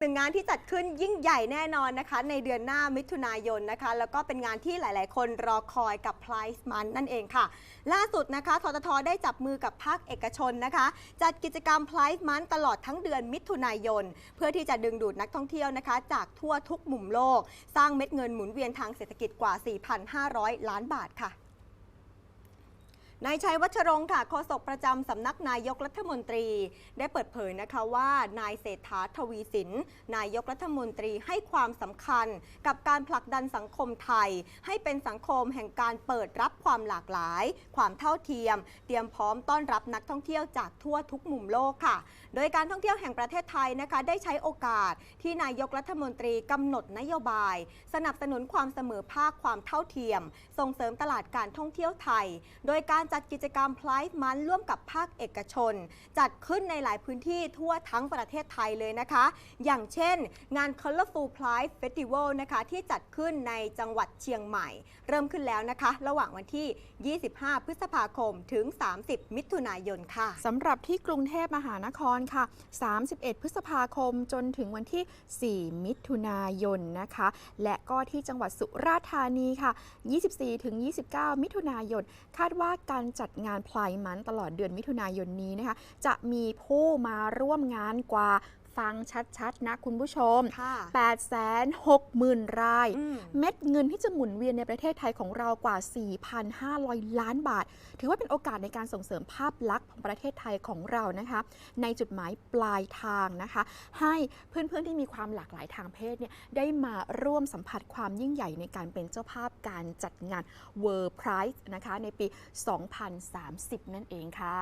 หนึ่งงานที่จัดขึ้นยิ่งใหญ่แน่นอนนะคะ ในเดือนหน้ามิถุนายนนะคะ แล้วก็เป็นงานที่หลาย ๆ คนรอคอยกับ Price m o n นั่นเองค่ะ ล่าสุดนะคะทททได้จับมือกับภาคเอกชนนะคะ จัดกิจกรรม Price m o n ตลอดทั้งเดือนมิถุนายน เพื่อที่จะดึงดูดนักท่องเที่ยวนะคะ จากทั่วทุกมุมโลก สร้างเม็ดเงินหมุนเวียนทางเศรษฐกิจกว่า 4,500 ล้านบาทค่ะ นายชัยวัชรงค์ค่ะโฆษกประจำสำนักนายกรัฐมนตรี ได้เปิดเผยนะคะว่านายเศรษฐาทวีสิน นายกรัฐมนตรีให้ความสำคัญ กับการผลักดันสังคมไทย ให้เป็นสังคมแห่งการเปิดรับความหลากหลาย ความเท่าเทียม เตรียมพร้อมต้อนรับนักท่องเที่ยวจากทั่วทุกมุมโลกค่ะ โดยการท่องเที่ยวแห่งประเทศไทยนะคะได้ใช้โอกาสที่นายกรัฐมนตรีกำหนดนโยบาย สนับสนุนความเสมอภาคความเท่าเทียม ส่งเสริมตลาดการท่องเที่ยวไทย โดยการจัดกิจกรรมพลายมันร่วมกับภาคเอกชน จัดขึ้นในหลายพื้นที่ทั่วทั้งประเทศไทยเลยนะคะ อย่างเช่น งาน Colorful Pride Festival นะคะที่จัดขึ้นในจังหวัดเชียงใหม่ เริ่มขึ้นแล้วนะคะ ระหว่างวันที่ 25 พฤษภาคมถึง 30 มิถุนายนค่ะสำหรับที่กรุงเทพมหานครค่ะ 31 พฤษภาคมจนถึงวันที่ 4 มิถุนายนนะคะ และก็ที่จังหวัดสุราษฎร์ธานีค่ะ 24ถึง29 มิถุนายน คาดว่าการการจัดงานพลายมันตลอดเดือนมิถุนายนนี้นะคะ จะมีผู้มาร่วมงานกว่า ฟังชัดๆ นะคุณผู้ชมค่ะ860,000 รายอืมเม็ดเงินที่จะหมุนเวียนในประเทศไทยของเรากว่า 4,500 ล้านบาท ถือว่าเป็นโอกาสในการส่งเสริมภาพลักษณ์ของประเทศไทยของเรานะคะ ในจุดหมายปลายทางนะคะ ให้เพื่อนๆที่มีความหลากหลายทางเพศเนี่ยได้มาร่วมสัมผัสความยิ่งใหญ่ในการเป็นเจ้าภาพการจัดงาน World Prize นะคะในปี 2030 นั่นเองค่ะ